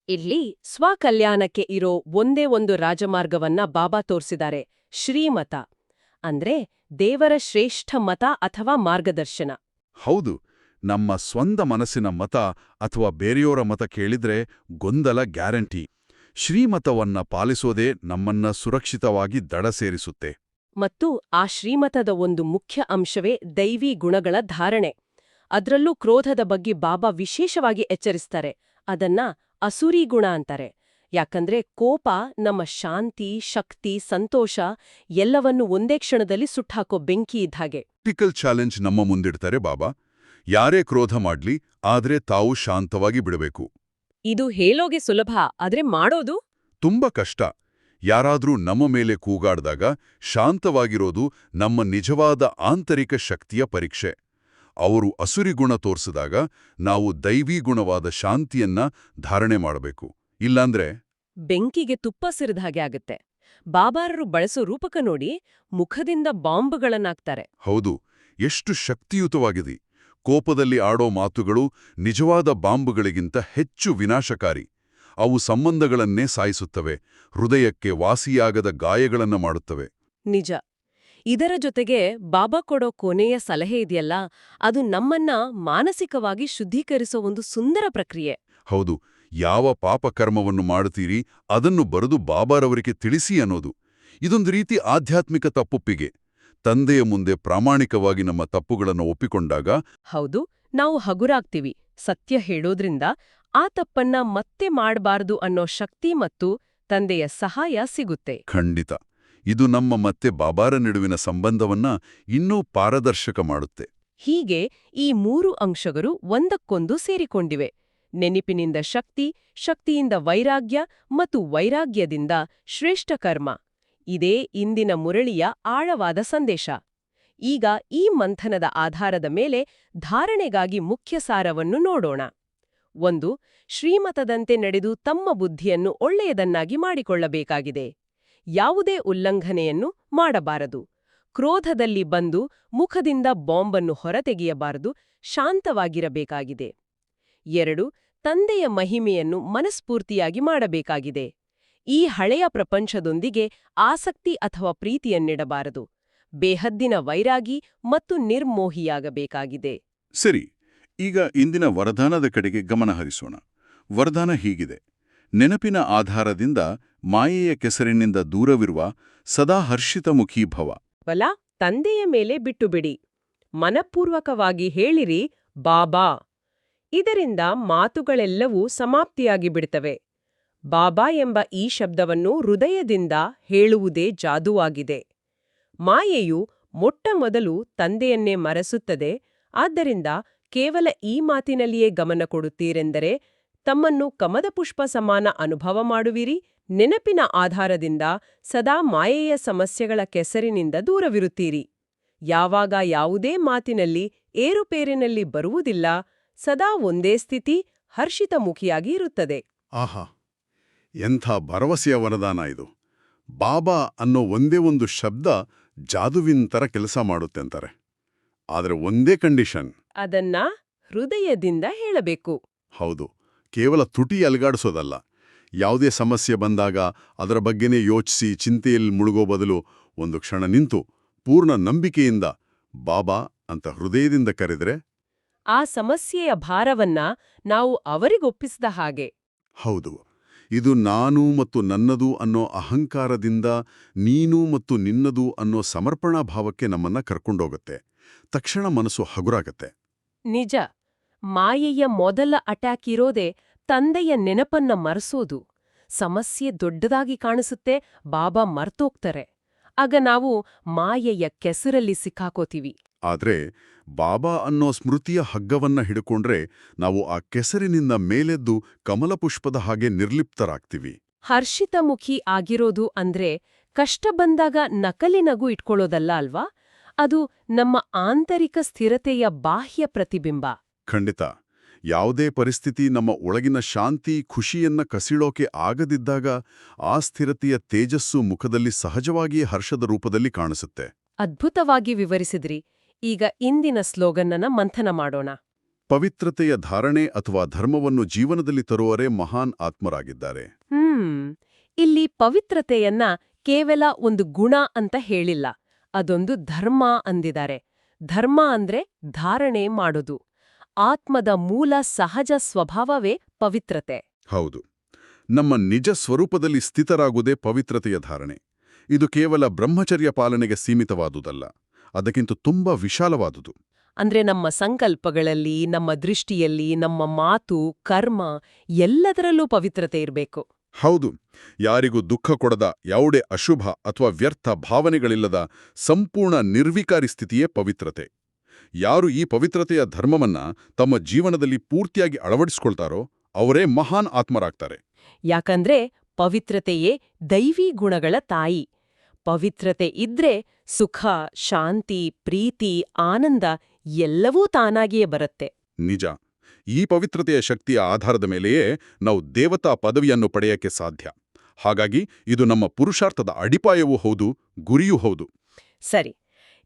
ಇಲ್ಲಿ ಸ್ವಕಲ್ಯಾಣಕ್ಕೆ ಇರೋ ಒಂದೇ ಒಂದು ರಾಜಮಾರ್ಗವನ್ನ ಬಾಬಾ ತೋರಿಸಿದ್ದಾರೆ ಶ್ರೀಮತ. ಅಂದ್ರೆ ದೇವರ ಶ್ರೇಷ್ಠ ಮತ ಅಥವಾ ಮಾರ್ಗದರ್ಶನ. ಹೌದು ನಮ್ಮ ಸ್ವಂತ ಮನಸ್ಸಿನ ಮತ ಅಥವಾ ಬೇರೆಯವರ ಮತ ಕೇಳಿದ್ರೆ ಗೊಂದಲ ಗ್ಯಾರಂಟಿ. ಶ್ರೀಮತವನ್ನ ಪಾಲಿಸೋದೇ ನಮ್ಮನ್ನ ಸುರಕ್ಷಿತವಾಗಿ ದಡ ಸೇರಿಸುತ್ತೆ. ಮತ್ತು ಆ ಶ್ರೀಮತದ ಒಂದು ಮುಖ್ಯ ಅಂಶವೇ ದೈವಿ ಗುಣಗಳ ಧಾರಣೆ. ಅದರಲ್ಲೂ ಕ್ರೋಧದ ಬಗ್ಗೆ ಬಾಬಾ ವಿಶೇಷವಾಗಿ ಎಚ್ಚರಿಸ್ತಾರೆ. ಅದನ್ನ ಅಸುರಿ ಗುಣ ಅಂತಾರೆ. ಯಾಕಂದ್ರೆ ಕೋಪ ನಮ್ಮ ಶಾಂತಿ ಶಕ್ತಿ ಸಂತೋಷ ಎಲ್ಲವನ್ನು ಒಂದೇ ಕ್ಷಣದಲ್ಲಿ ಸುಟ್ಟಾಕೋ ಬೆಂಕಿ ಇದ್ಹಾಗೆ ಟಿಕಲ್ ಚಾಲೆಂಜ್ ನಮ್ಮ ಮುಂದಿಡ್ತಾರೆ ಬಾಬಾ. ಯಾರೇ ಕ್ರೋಧ ಮಾಡ್ಲಿ ಆದ್ರೆ ತಾವು ಶಾಂತವಾಗಿ ಬಿಡಬೇಕು. ಇದು ಹೇಳೋಗೆ ಸುಲಭ ಆದ್ರೆ ಮಾಡೋದು? ತುಂಬಾ ಕಷ್ಟ. ಯಾರಾದ್ರೂ ನಮ್ಮ ಮೇಲೆ ಕೂಗಾಡ್ದಾಗ ಶಾಂತವಾಗಿರೋದು ನಮ್ಮ ನಿಜವಾದ ಆಂತರಿಕ ಶಕ್ತಿಯ ಪರೀಕ್ಷೆ. ಅವರು ಅಸುರಿ ಗುಣ ತೋರಿಸಿದಾಗ ನಾವು ದೈವಿ ಗುಣವಾದ ಶಾಂತಿಯನ್ನ ಧಾರಣೆ ಮಾಡಬೇಕು. ಇಲ್ಲಾಂದ್ರೆ ಬೆಂಕಿಗೆ ತುಪ್ಪ ಸಿರಿದ ಹಾಗೆ ಆಗುತ್ತೆ. ಬಾಬಾರರು ಬಳಸೋ ರೂಪಕ ನೋಡಿ ಮುಖದಿಂದ ಬಾಂಬ್ಗಳನ್ನಾಕ್ತಾರೆ. ಹೌದು ಎಷ್ಟು ಶಕ್ತಿಯುತವಾಗಿದೆ. ಕೋಪದಲ್ಲಿ ಆಡೋ ಮಾತುಗಳು ನಿಜವಾದ ಬಾಂಬುಗಳಿಗಿಂತ ಹೆಚ್ಚು ವಿನಾಶಕಾರಿ. ಅವು ಸಂಬಂಧಗಳನ್ನೇ ಸಾಯಿಸುತ್ತವೆ ಹೃದಯಕ್ಕೆ ವಾಸಿಯಾಗದ ಗಾಯಗಳನ್ನ ಮಾಡುತ್ತವೆ. ನಿಜ. ಇದರ ಜೊತೆಗೆ ಬಾಬಾ ಕೊಡೋ ಕೊನೆಯ ಸಲಹೆ ಇದೆಯಲ್ಲ ಅದು ನಮ್ಮನ್ನ ಮಾನಸಿಕವಾಗಿ ಶುದ್ಧೀಕರಿಸೋ ಒಂದು ಸುಂದರ ಪ್ರಕ್ರಿಯೆ. ಹೌದು ಯಾವ ಪಾಪಕರ್ಮವನ್ನು ಮಾಡುತ್ತೀರಿ ಅದನ್ನು ಬರೆದು ಬಾಬಾರವರಿಗೆ ತಿಳಿಸಿ ಅನ್ನೋದು. ಇದೊಂದು ರೀತಿ ಆಧ್ಯಾತ್ಮಿಕ ತಪ್ಪೊಪ್ಪಿಗೆ. ತಂದೆಯ ಮುಂದೆ ಪ್ರಾಮಾಣಿಕವಾಗಿ ನಮ್ಮ ತಪ್ಪುಗಳನ್ನು ಒಪ್ಪಿಕೊಂಡಾಗ ಹೌದು ನಾವು ಹಗುರಾಗ್ತೀವಿ. ಸತ್ಯ ಹೇಳೋದ್ರಿಂದ ಆ ತಪ್ಪನ್ನ ಮತ್ತೆ ಮಾಡಬಾರದು ಅನ್ನೋ ಶಕ್ತಿ ಮತ್ತು ತಂದೆಯ ಸಹಾಯ ಸಿಗುತ್ತೆ. ಖಂಡಿತ. ಇದು ನಮ್ಮ ಮತ್ತೆ ಬಾಬಾರ ನಡುವಿನ ಸಂಬಂಧವನ್ನ ಇನ್ನೂ ಪಾರದರ್ಶಕ ಮಾಡುತ್ತೆ. ಹೀಗೆ ಈ ಮೂರು ಅಂಶಗಳು ಒಂದಕ್ಕೊಂದು ಸೇರಿಕೊಂಡಿವೆ. ನೆನಪಿನಿಂದ ಶಕ್ತಿ, ಶಕ್ತಿಯಿಂದ ವೈರಾಗ್ಯ ಮತ್ತು ವೈರಾಗ್ಯದಿಂದ ಶ್ರೇಷ್ಠ ಕರ್ಮ. ಇದೇ ಇಂದಿನ ಮುರಳಿಯ ಆಳವಾದ ಸಂದೇಶ. ಈಗ ಈ ಮಂಥನದ ಆಧಾರದ ಮೇಲೆ ಧಾರಣೆಗಾಗಿ ಮುಖ್ಯ ಸಾರವನ್ನು ನೋಡೋಣ. ಒಂದು, ಶ್ರೀಮತದಂತೆ ನಡೆದು ತಮ್ಮ ಬುದ್ಧಿಯನ್ನು ಒಳ್ಳೆಯದನ್ನಾಗಿ ಮಾಡಿಕೊಳ್ಳಬೇಕಾಗಿದೆ. ಯಾವುದೇ ಉಲ್ಲಂಘನೆಯನ್ನು ಮಾಡಬಾರದು. ಕ್ರೋಧದಲ್ಲಿ ಬಂದು ಮುಖದಿಂದ ಬಾಂಬನ್ನು ಹೊರತೆಗೆಯಬಾರದು, ಶಾಂತವಾಗಿರಬೇಕಾಗಿದೆ. ಎರಡು, ತಂದೆಯ ಮಹಿಮೆಯನ್ನು ಮನಸ್ಫೂರ್ತಿಯಾಗಿ ಮಾಡಬೇಕಾಗಿದೆ. ಈ ಹಳೆಯ ಪ್ರಪಂಚದೊಂದಿಗೆ ಆಸಕ್ತಿ ಅಥವಾ ಪ್ರೀತಿಯನ್ನಿಡಬಾರದು. ಬೇಹದ್ದಿನ ವೈರಾಗಿ ಮತ್ತು ನಿರ್ಮೋಹಿಯಾಗಬೇಕಾಗಿದೆ. ಸರಿ, ಈಗ ಇಂದಿನ ವರದಾನದ ಕಡೆಗೆ ಗಮನ ಹರಿಸೋಣ. ವರದಾನ ಹೀಗಿದೆ. ನೆನಪಿನ ಆಧಾರದಿಂದ ಮಾಯೆಯ ಕೆಸರಿನಿಂದ ದೂರವಿರುವ ಸದಾ ಹರ್ಷಿತ ಮುಖೀಭವ ಬಲ, ತಂದೆಯ ಮೇಲೆ ಬಿಟ್ಟುಬಿಡಿ. ಮನಪೂರ್ವಕವಾಗಿ ಹೇಳಿರಿ, ಬಾಬಾ! ಇದರಿಂದ ಮಾತುಗಳೆಲ್ಲವೂ ಸಮಾಪ್ತಿಯಾಗಿ ಬಿಡ್ತವೆ. ಬಾಬಾ ಎಂಬ ಈ ಶಬ್ದವನ್ನು ಹೃದಯದಿಂದ ಹೇಳುವುದೇ ಜಾದುವಾಗಿದೆ. ಮಾಯೆಯು ಮೊಟ್ಟಮೊದಲು ತಂದೆಯನ್ನೇ ಮರೆಸುತ್ತದೆ. ಆದ್ದರಿಂದ ಕೇವಲ ಈ ಮಾತಿನಲ್ಲಿಯೇ ಗಮನ ಕೊಡುತ್ತೀರೆಂದರೆ ತಮ್ಮನ್ನು ಕಮದ ಪುಷ್ಪ ಸಮಾನ ಅನುಭವ ಮಾಡುವಿರಿ. ನೆನಪಿನ ಆಧಾರದಿಂದ ಸದಾ ಮಾಯೆಯ ಸಮಸ್ಯೆಗಳ ಕೆಸರಿನಿಂದ ದೂರವಿರುತ್ತೀರಿ. ಯಾವಾಗ ಯಾವುದೇ ಮಾತಿನಲ್ಲಿ ಏರುಪೇರಿನಲ್ಲಿ ಬರುವುದಿಲ್ಲ ಸದಾ ಒಂದೇ ಸ್ಥಿತಿ ಹರ್ಷಿತ ಮುಖಿಯಾಗಿ ಇರುತ್ತದೆ. ಆಹಾ ಎಂಥ ಭರವಸೆಯ ವರದಾನ ಇದು. ಬಾಬಾ ಅನ್ನೋ ಒಂದೇ ಒಂದು ಶಬ್ದ ಜಾದುವಿನ ಥರ ಕೆಲಸ ಮಾಡುತ್ತೆ ಅಂತಾರೆ. ಆದರೆ ಒಂದೇ ಕಂಡೀಷನ್. ಅದನ್ನ ಹೃದಯದಿಂದ ಹೇಳಬೇಕು. ಹೌದು. ಕೇವಲ ತುಟಿ ಅಲುಗಾಡಿಸೋದಲ್ಲ. ಯಾವುದೇ ಸಮಸ್ಯೆ ಬಂದಾಗ ಅದರ ಬಗ್ಗೆನೇ ಯೋಚಿಸಿ ಚಿಂತೆಯಲ್ಲಿ ಮುಳುಗೋ ಬದಲು ಒಂದು ಕ್ಷಣ ನಿಂತು ಪೂರ್ಣ ನಂಬಿಕೆಯಿಂದ ಬಾಬಾ ಅಂತ ಹೃದಯದಿಂದ ಕರೆದರೆ? ಆ ಸಮಸ್ಯೆಯ ಭಾರವನ್ನ ನಾವು ಅವರಿಗೊಪ್ಪಿಸಿದ ಹಾಗೆ. ಹೌದು. ಇದು ನಾನು ಮತ್ತು ನನ್ನದು ಅನ್ನೋ ಅಹಂಕಾರದಿಂದ ನೀನು ಮತ್ತು ನಿನ್ನದು ಅನ್ನೋ ಸಮರ್ಪಣಾ ಭಾವಕ್ಕೆ ನಮ್ಮನ್ನ ಕರ್ಕೊಂಡೋಗತ್ತೆ. ತಕ್ಷಣ ಮನಸ್ಸು ಹಗುರಾಗತ್ತೆ. ನಿಜ. ಮಾಯೆಯ ಮೊದಲ ಅಟ್ಯಾಕ್ ಇರೋದೇ ತಂದೆಯ ನೆನಪನ್ನ ಮರೆಸೋದು. ಸಮಸ್ಯೆ ದೊಡ್ಡದಾಗಿ ಕಾಣಿಸುತ್ತೆ ಬಾಬಾ ಮರ್ತೋಗ್ತಾರೆ. ಆಗ ನಾವು ಮಾಯೆಯ ಕೆಸರಲ್ಲಿ ಸಿಕ್ಕಾಕೋತೀವಿ. ಆದ್ರೆ ಬಾಬಾ ಅನ್ನೋ ಸ್ಮೃತಿಯ ಹಗ್ಗವನ್ನ ಹಿಡ್ಕೊಂಡ್ರೆ ನಾವು ಆ ಕೆಸರಿನಿಂದ ಮೇಲೆದ್ದು ಕಮಲಪುಷ್ಪದ ಹಾಗೆ ನಿರ್ಲಿಪ್ತರಾಗ್ತೀವಿ. ಹರ್ಷಿತಮುಖಿ ಆಗಿರೋದು ಅಂದ್ರೆ ಕಷ್ಟ ಬಂದಾಗ ನಕಲಿ ನಗು ಇಟ್ಕೊಳ್ಳೋದಲ್ಲ ಅಲ್ವಾ? ಅದು ನಮ್ಮ ಆಂತರಿಕ ಸ್ಥಿರತೆಯ ಬಾಹ್ಯ ಪ್ರತಿಬಿಂಬ. ಖಂಡಿತ. ಯಾವುದೇ ಪರಿಸ್ಥಿತಿ ನಮ್ಮ ಒಳಗಿನ ಶಾಂತಿ ಖುಷಿಯನ್ನ ಕಸಿಡೋಕೆ ಆಗದಿದ್ದಾಗ ಆ ಸ್ಥಿರತೆಯ ತೇಜಸ್ಸು ಮುಖದಲ್ಲಿ ಸಹಜವಾಗಿಯೇ ಹರ್ಷದ ರೂಪದಲ್ಲಿ ಕಾಣಿಸುತ್ತೆ. ಅದ್ಭುತವಾಗಿ ವಿವರಿಸಿದ್ರಿ. ಈಗ ಇಂದಿನ ಸ್ಲೋಗನ್ನನ ಮಂಥನ ಮಾಡೋಣ. ಪವಿತ್ರತೆಯ ಧಾರಣೆ ಅಥವಾ ಧರ್ಮವನ್ನು ಜೀವನದಲ್ಲಿ ತರುವರೇ ಮಹಾನ್ ಆತ್ಮರಾಗಿದ್ದಾರೆ. ಹ್ಮ್. ಇಲ್ಲಿ ಪವಿತ್ರತೆಯನ್ನ ಕೇವಲ ಒಂದು ಗುಣ ಅಂತ ಹೇಳಿಲ್ಲ. ಅದೊಂದು ಧರ್ಮ ಅಂದಿದ್ದಾರೆ. ಧರ್ಮ ಅಂದ್ರೆ ಧಾರಣೆ ಮಾಡೋದು. ಆತ್ಮದ ಮೂಲ ಸಹಜ ಸ್ವಭಾವವೇ ಪವಿತ್ರತೆ. ಹೌದು. ನಮ್ಮ ನಿಜ ಸ್ವರೂಪದಲ್ಲಿ ಸ್ಥಿತರಾಗುವುದೇ ಪವಿತ್ರತೆಯ ಧಾರಣೆ. ಇದು ಕೇವಲ ಬ್ರಹ್ಮಚರ್ಯ ಪಾಲನೆಗೆ ಸೀಮಿತವಾದುದಲ್ಲ ಅದಕ್ಕಿಂತ ತುಂಬಾ ವಿಶಾಲವಾದುದು. ಅಂದ್ರೆ ನಮ್ಮ ಸಂಕಲ್ಪಗಳಲ್ಲಿ ನಮ್ಮ ದೃಷ್ಟಿಯಲ್ಲಿ ನಮ್ಮ ಮಾತು ಕರ್ಮ ಎಲ್ಲದರಲ್ಲೂ ಪವಿತ್ರತೆ ಇರಬೇಕು. ಹೌದು. ಯಾರಿಗೂ ದುಃಖ ಕೊಡದ ಯಾವುದೇ ಅಶುಭ ಅಥವಾ ವ್ಯರ್ಥ ಭಾವನೆಗಳಿಲ್ಲದ ಸಂಪೂರ್ಣ ನಿರ್ವಿಕಾರಿ ಸ್ಥಿತಿಯೇ ಪವಿತ್ರತೆ. ಯಾರು ಈ ಪವಿತ್ರತೆಯ ಧರ್ಮವನ್ನ ತಮ್ಮ ಜೀವನದಲ್ಲಿ ಪೂರ್ತಿಯಾಗಿ ಅಳವಡಿಸ್ಕೊಳ್ತಾರೋ ಅವರೇ ಮಹಾನ್ ಆತ್ಮರಾಗ್ತಾರೆ. ಯಾಕಂದ್ರೆ ಪವಿತ್ರತೆಯೇ ದೈವಿ ಗುಣಗಳ ತಾಯಿ. ಪವಿತ್ರತೆ ಇದ್ರೆ ಸುಖ ಶಾಂತಿ ಪ್ರೀತಿ ಆನಂದ ಎಲ್ಲವೂ ತಾನಾಗಿಯೇ ಬರುತ್ತೆ. ನಿಜ. ಈ ಪವಿತ್ರತೆಯ ಶಕ್ತಿಯ ಆಧಾರದ ಮೇಲೆಯೇ ನಾವು ದೇವತಾ ಪದವಿಯನ್ನು ಪಡೆಯಕ್ಕೆ ಸಾಧ್ಯ. ಹಾಗಾಗಿ ಇದು ನಮ್ಮ ಪುರುಷಾರ್ಥದ ಅಡಿಪಾಯವೂ ಹೌದು ಗುರಿಯೂ ಹೌದು. ಸರಿ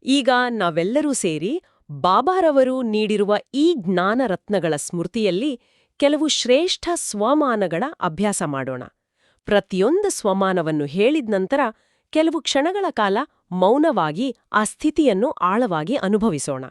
ಈಗ ನಾವೆಲ್ಲರೂ ಸೇರಿ ಬಾಬಾರವರು ನೀಡಿರುವ ಈ ಜ್ಞಾನ ರತ್ನಗಳ ಸ್ಮೃತಿಯಲ್ಲಿ ಕೆಲವು ಶ್ರೇಷ್ಠ ಸ್ವಮಾನಗಳ ಅಭ್ಯಾಸ ಮಾಡೋಣ. ಪ್ರತಿಯೊಂದು ಸ್ವಮಾನವನ್ನು ಹೇಳಿದ ನಂತರ ಕೆಲವು ಕ್ಷಣಗಳ ಕಾಲ ಮೌನವಾಗಿ ಆ ಸ್ಥಿತಿಯನ್ನು ಆಳವಾಗಿ ಅನುಭವಿಸೋಣ.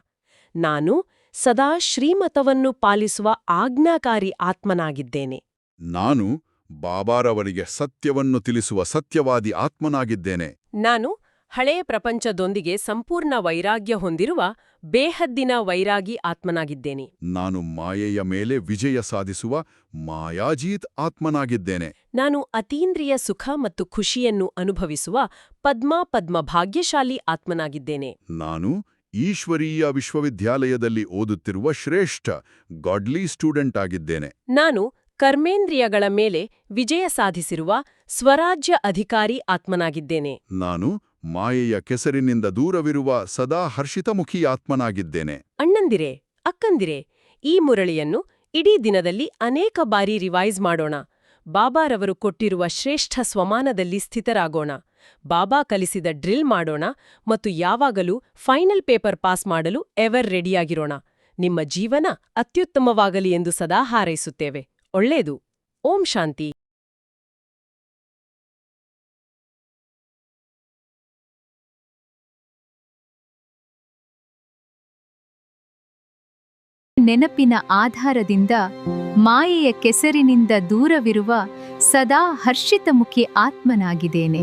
ನಾನು ಸದಾ ಶ್ರೀಮತವನ್ನು ಪಾಲಿಸುವ ಆಜ್ಞಾಕಾರಿ ಆತ್ಮನಾಗಿದ್ದೇನೆ. ನಾನು ಬಾಬಾರವರಿಗೆ ಸತ್ಯವನ್ನು ತಿಳಿಸುವ ಸತ್ಯವಾದಿ ಆತ್ಮನಾಗಿದ್ದೇನೆ. ನಾನು ಹಳೆಯ ಪ್ರಪಂಚದೊಂದಿಗೆ ಸಂಪೂರ್ಣ ವೈರಾಗ್ಯ ಹೊಂದಿರುವ ಬೇಹದ್ದಿನ ವೈರಾಗಿ ಆತ್ಮನಾಗಿದ್ದೇನೆ. ನಾನು ಮಾಯೆಯ ಮೇಲೆ ವಿಜಯ ಸಾಧಿಸುವ ಮಾಯಾಜೀತ್ ಆತ್ಮನಾಗಿದ್ದೇನೆ. ನಾನು ಅತೀಂದ್ರಿಯ ಸುಖ ಮತ್ತು ಖುಷಿಯನ್ನು ಅನುಭವಿಸುವ ಪದ್ಮ ಪದ್ಮ ಭಾಗ್ಯಶಾಲಿ ಆತ್ಮನಾಗಿದ್ದೇನೆ. ನಾನು ಈಶ್ವರೀಯ ವಿಶ್ವವಿದ್ಯಾಲಯದಲ್ಲಿ ಓದುತ್ತಿರುವ ಶ್ರೇಷ್ಠ ಗಾಡ್ಲಿ ಸ್ಟೂಡೆಂಟ್ ಆಗಿದ್ದೇನೆ. ನಾನು ಕರ್ಮೇಂದ್ರಿಯಗಳ ಮೇಲೆ ವಿಜಯ ಸಾಧಿಸಿರುವ ಸ್ವರಾಜ್ಯ ಅಧಿಕಾರಿ ಆತ್ಮನಾಗಿದ್ದೇನೆ. ನಾನು ಮಾಯೆಯ ಕೆಸರಿನಿಂದ ದೂರವಿರುವ ಸದಾ ಹರ್ಷಿತಮುಖಿ ಆತ್ಮನಾಗಿದ್ದೇನೆ ಅಣ್ಣಂದಿರೆ, ಅಕ್ಕಂದಿರೆ, ಈ ಮುರಳಿಯನ್ನು ಇಡೀ ದಿನದಲ್ಲಿ ಅನೇಕ ಬಾರಿ ರಿವೈಸ್ ಮಾಡೋಣ. ಬಾಬಾರವರು ಕೊಟ್ಟಿರುವ ಶ್ರೇಷ್ಠ ಸ್ವಮಾನದಲ್ಲಿ ಸ್ಥಿತರಾಗೋಣ. ಬಾಬಾ ಕಲಿಸಿದ ಡ್ರಿಲ್ ಮಾಡೋಣ ಮತ್ತು ಯಾವಾಗಲೂ ಫೈನಲ್ ಪೇಪರ್ ಪಾಸ್ ಮಾಡಲು ಎವರ್ ರೆಡಿಯಾಗಿರೋಣ. ನಿಮ್ಮ ಜೀವನ ಅತ್ಯುತ್ತಮವಾಗಲಿ ಎಂದು ಸದಾ ಹಾರೈಸುತ್ತೇವೆ. ಒಳ್ಳೇದು. ಓಂ ಶಾಂತಿ. ನೆನಪಿನ ಆಧಾರದಿಂದ ಮಾಯೆಯ ಕೆಸರಿನಿಂದ ದೂರವಿರುವ ಸದಾ ಹರ್ಷಿತಮುಖಿ ಆತ್ಮನಾಗಿದ್ದೇನೆ.